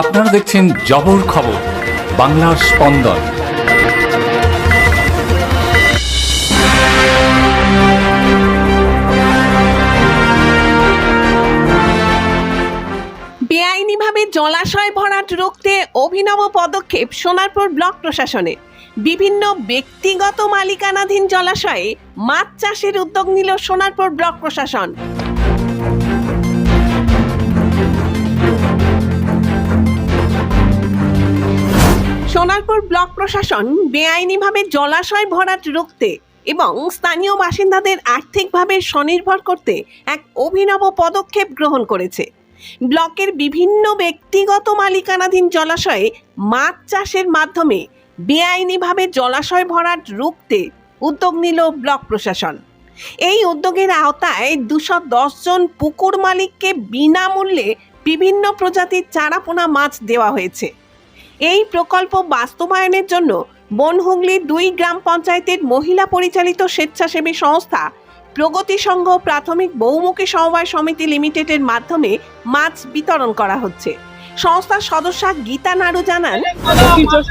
আপনারা দেখছেন জবর খবর, বাংলার স্পন্দন। বেআইনিভাবে জলাশয় ভরাট রুখতে অভিনব পদক্ষেপ সোনারপুর ব্লক প্রশাসনের। বিভিন্ন ব্যক্তিগত মালিকানাধীন জলাশয়ে মাছ চাষের উদ্যোগ নিল সোনারপুর ব্লক প্রশাসন। সোনারপুর ব্লক প্রশাসন বেআইনিভাবে জলাশয় ভরাট রুখতে এবং স্থানীয় বাসিন্দাদের আর্থিকভাবে স্বনির্ভর করতে এক অভিনব পদক্ষেপ গ্রহণ করেছে। ব্লকের বিভিন্ন ব্যক্তিগত মালিকানাধীন জলাশয়ে মাছ চাষের মাধ্যমে বেআইনিভাবে জলাশয় ভরাট রুখতে উদ্যোগ নিল ব্লক প্রশাসন। এই উদ্যোগের আওতায় দুশো জন পুকুর মালিককে বিনামূল্যে বিভিন্ন প্রজাতির চারাপোনা মাছ দেওয়া হয়েছে। এই প্রকল্প বাস্তবায়নের জন্য বনহুগলি দুই গ্রাম পঞ্চায়েতের মহিলা পরিচালিত স্বেচ্ছাসেবী সংস্থা প্রগতি সংঘ প্রাথমিক বহুমুখী সমবায় সমিতি লিমিটেডের মাধ্যমে মাছ বিতরণ করা হচ্ছে। সংস্থার সদস্যা গীতা নাড়ু জানান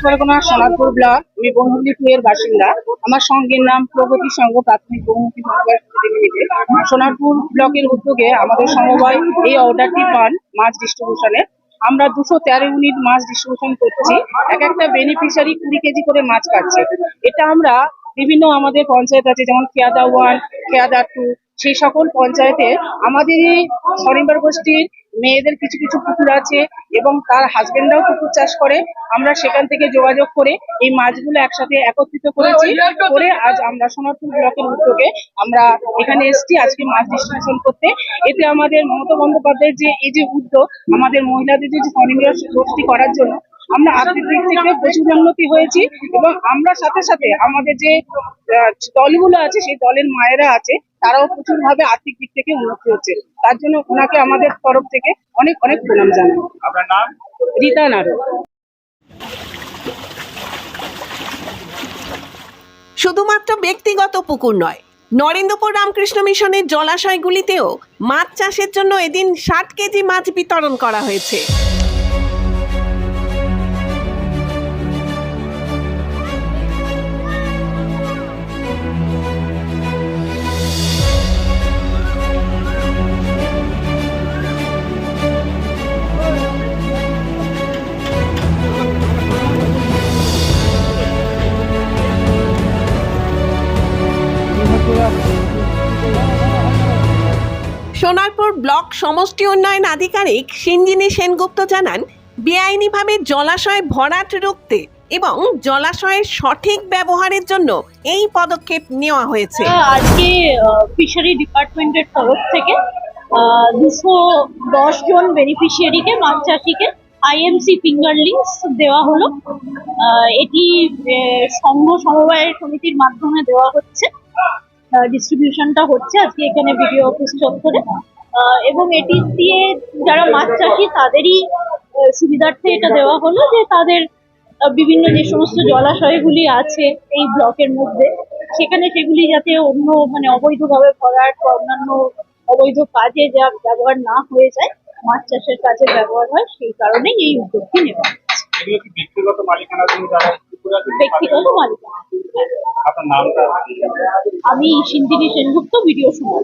পরগনা ব্লক বাসিন্দা। আমার সঙ্গের নাম প্রগতি সংঘ প্রাথমিক বহুমুখী সমবায় লিমিটেড। সোনারপুর ব্লকের উদ্যোগে আমাদের সমবায় এই অর্ডারটি পান মাছ ডিস্ট্রিবিউশনের আমরা দুশো তেরো ইউনিট মাছ ডিস্ট্রিবিউশন করছি। এক একটা বেনিফিশিয়ারি কুড়ি কেজি করে মাছ কাটছে। এটা আমরা বিভিন্ন আমাদের পঞ্চায়েত আছে, যেমন খেয়াদা ওয়ান খেয়াদা টু সেই সকল পঞ্চায়েতে আমাদের এই স্বনির্ভর গোষ্ঠীর মেয়েদের কিছু কিছু পুকুর আছে এবং তার হাজবেন্ডরাও পুকুর চাষ করে। আমরা সেখান থেকে যোগাযোগ করে এই মাছগুলো একসাথে একত্রিত করেছি করে আজ আমরা সোনারপুর ব্লকের উদ্যোগে আমরা এখানে এসেছি আজকে মাছ ডিস্ট্রিবিউশন করতে। এতে আমাদের মমতা বন্দ্যোপাধ্যায়ের যে, এই যে উদ্যোগ, আমাদের মহিলাদের যে স্বনির্ভর গোষ্ঠী করার জন্য আমরা আর্থিক দিক থেকে প্রচুর উন্নতি হয়েছি এবং আমরা সাথে সাথে আমাদের যে দলগুলো আছে, সেই দলের মায়েরা আছে তারাও প্রচুর ভাবে আর্থিক দিক থেকে উন্নতি হচ্ছে। তার জন্য ওনাকে আমাদের তরফ থেকে অনেক অনেক প্রণাম জানাই। আপনার নাম? রীতা নাড়ু শুধুমাত্র ব্যক্তিগত পুকুর নয় নরেন্দ্রপুর রামকৃষ্ণ মিশনের জলাশয়গুলিতেও মাছ চাষের জন্য এদিন ষাট কেজি মাছ বিতরণ করা হয়েছে। সোনারপুর ব্লক সমষ্টি উন্নয়ন আধিকারিক সিঞ্জিনী সেনগুপ্ত জানান, বেআইনিভাবে জলাশয় ভরাট রুখতে এবং জলাশয়ের সঠিক ব্যবহারের জন্য এই পদক্ষেপ নেওয়া হয়েছে। আজকে ফিশারি ডিপার্টমেন্টের তরফ থেকে দুশো দশ জন বেনিফিশিয়ারিকে মাছ চাষিকে আইএমসি ফিঙ্গার লিঙ্কস দেওয়া হলো। এটি সংঘ সমবায় সমিতির মাধ্যমে দেওয়া হচ্ছে। ডিস্ট্রিবিউশনটা হচ্ছে। আজকে এখানে ভিডিও অফিস চত্বরে এবং এটি দিয়ে যারা মাছ চাষি তাদেরই সুবিধার্থে এটা দেওয়া হলো যে তাদের বিভিন্ন যে সমস্ত জলাশয়গুলি আছে এই ব্লকের মধ্যে সেখানে সেগুলি যাতে অন্য মানে অবৈধভাবে ভরাট বা অন্যান্য অবৈধ কাজে যা ব্যবহার না হয়ে যায় মাছ চাষের কাজে ব্যবহার হয় সেই কারণেই এই উদ্যোগটি নেওয়া মালিকানাধীন ব্যক্তিগত মালিকানা আমি সিন্দিনী সেনগুপ্ত ভিডিও শুনলাম